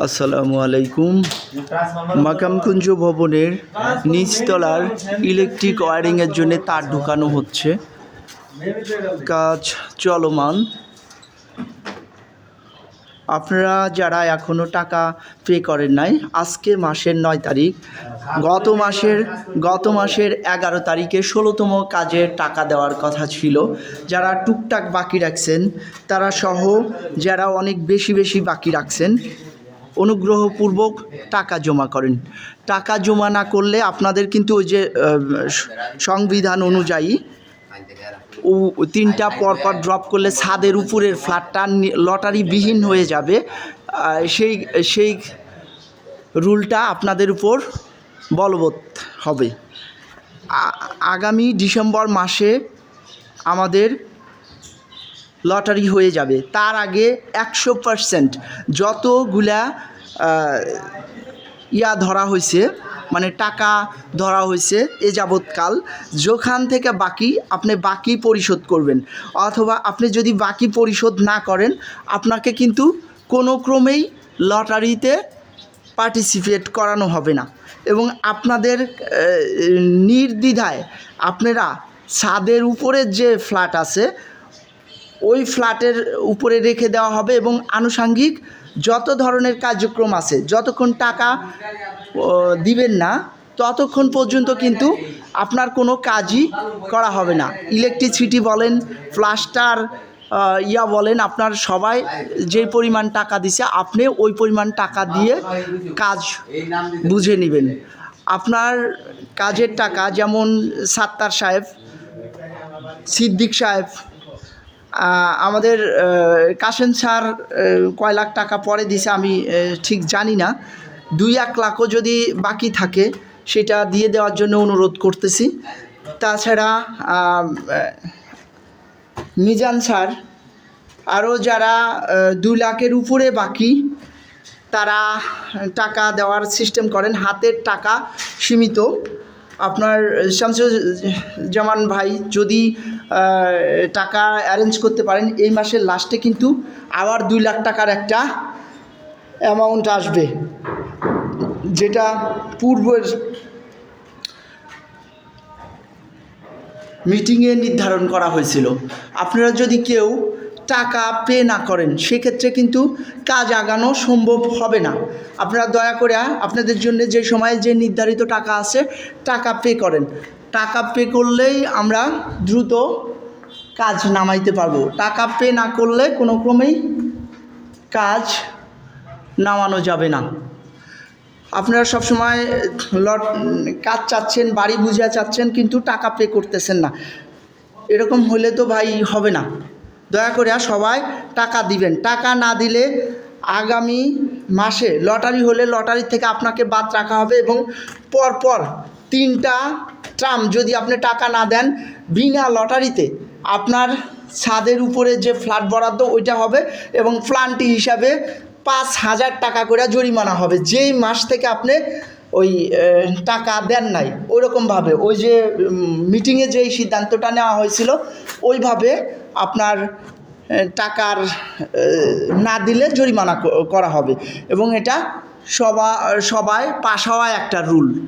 আসসালামু আলাইকুম। মাকামকুঞ্জ ভবনের নিচতলার ইলেকট্রিক ওয়ারিংয়ের জন্য তার ঢুকানো হচ্ছে। কাজ চলমান। আপনারা যারা এখনও টাকা পে করেন নাই, আজকে মাসের নয় তারিখ। গত মাসের গত মাসের এগারো তারিখে ষোলোতম কাজের টাকা দেওয়ার কথা ছিল। যারা টুকটাক বাকি রাখছেন, তারা সহ যারা অনেক বেশি বেশি বাকি রাখছেন অনুগ্রহপূর্বক টাকা জমা করেন। টাকা জমা না করলে আপনাদের কিন্তু ওই যে সংবিধান অনুযায়ী ও তিনটা পরপর ড্রপ করলে ছাদের উপরের ফ্ল্যাটটা লটারি বিহীন হয়ে যাবে। সেই সেই রুলটা আপনাদের উপর বলবৎ হবে। আগামী ডিসেম্বর মাসে আমাদের লটারি হয়ে যাবে। তার আগে একশো পারসেন্ট যতগুলা ইয়া ধরা হয়েছে মানে টাকা ধরা হয়েছে এ যাবৎকাল, যেখান থেকে বাকি আপনি বাকি পরিশোধ করবেন। অথবা আপনি যদি বাকি পরিশোধ না করেন, আপনাকে কিন্তু কোনো ক্রমেই লটারিতে পার্টিসিপেট করানো হবে না। এবং আপনাদের নির্দ্বিধায় আপনারা ছাদের উপরের যে ফ্ল্যাট আছে ওই ফ্ল্যাটের উপরে রেখে দেওয়া হবে এবং আনুষাঙ্গিক যত ধরনের কার্যক্রম আছে, যতক্ষণ টাকা দিবেন না, ততক্ষণ পর্যন্ত কিন্তু আপনার কোনো কাজই করা হবে না। ইলেকট্রিসিটি বলেন, প্লাস্টার ইয়া বলেন, আপনার সবাই যে পরিমাণ টাকা দিছে, আপনি ওই পরিমাণ টাকা দিয়ে কাজ বুঝে নেবেন। আপনার কাজের টাকা যেমন সাত্তার সাহেব, সিদ্দিক সাহেব আমাদের কাশেম স্যার কয় লাখ টাকা পরে দিছে আমি ঠিক জানি না। দুই এক লাখও যদি বাকি থাকে, সেটা দিয়ে দেওয়ার জন্য অনুরোধ করতেছি। তাছাড়া মিজান স্যার, আরও যারা দুই লাখের উপরে বাকি, তারা টাকা দেওয়ার সিস্টেম করেন। হাতের টাকা সীমিত। আপনার শামসুজ্জামান ভাই যদি টাকা অ্যারেঞ্জ করতে পারেন, এই মাসের লাস্টে কিন্তু আবার দুই লাখ টাকার একটা অ্যামাউন্ট আসবে। যেটা পূর্বের মিটিংয়ে নির্ধারণ করা হয়েছিল। আপনারা যদি কেউ টাকা পে না করেন, সেক্ষেত্রে কিন্তু কাজ আগানো সম্ভব হবে না। আপনারা দয়া করে আপনাদের জন্য যে সময়ে, যে নির্ধারিত টাকা আছে, টাকা পে করেন। টাকা পে করলেই আমরা দ্রুত কাজ নামাইতে পারব। টাকা পে না করলে কোনো ক্রমেই কাজ নামানো যাবে না। আপনারা সবসময় লট, কাজ চাচ্ছেন, বাড়ি বুঝা চাচ্ছেন, কিন্তু টাকা পে করতেছেন না। এরকম হলে তো ভাই হবে না। দয়া করে সবাই টাকা দিবেন। টাকা না দিলে আগামী মাসে লটারি হলে লটারি থেকে আপনাকে বাদ রাখা হবে এবং পরপর তিনটা ট্রাম যদি আপনি টাকা না দেন, বিনা লটারিতে আপনার ছাদের উপরে যে ফ্ল্যাট বরাদ্দ, ওইটা হবে এবং প্লান্টি হিসাবে পাঁচ হাজার টাকা করে জরিমানা হবে। যেই মাস থেকে আপনি ওই টাকা দেন নাই। ওইরকমভাবে ওই যে মিটিংয়ে যেই সিদ্ধান্তটা নেওয়া হয়েছিল, ওইভাবে আপনার টাকার না দিলে জরিমানা করা হবে। এবং এটা সবা, সবাই পাশ হওয়া একটা রুল।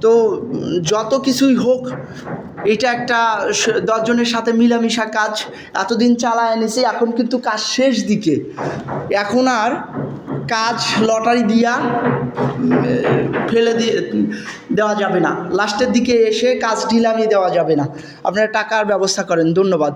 তো, যত কিছুই হোক, এটা একটা দশজনের সাথে মিলামিশা কাজ। এতদিন চালায় এনেছি, এখন কিন্তু কাজ শেষ দিকে। এখন আর কাজ, লটারি দিয়া ফেলে দিয়ে দেওয়া যাবে না। লাস্টের দিকে এসে কাজ ঢিলামি দেওয়া যাবে না। আপনারা টাকার ব্যবস্থা করেন। ধন্যবাদ।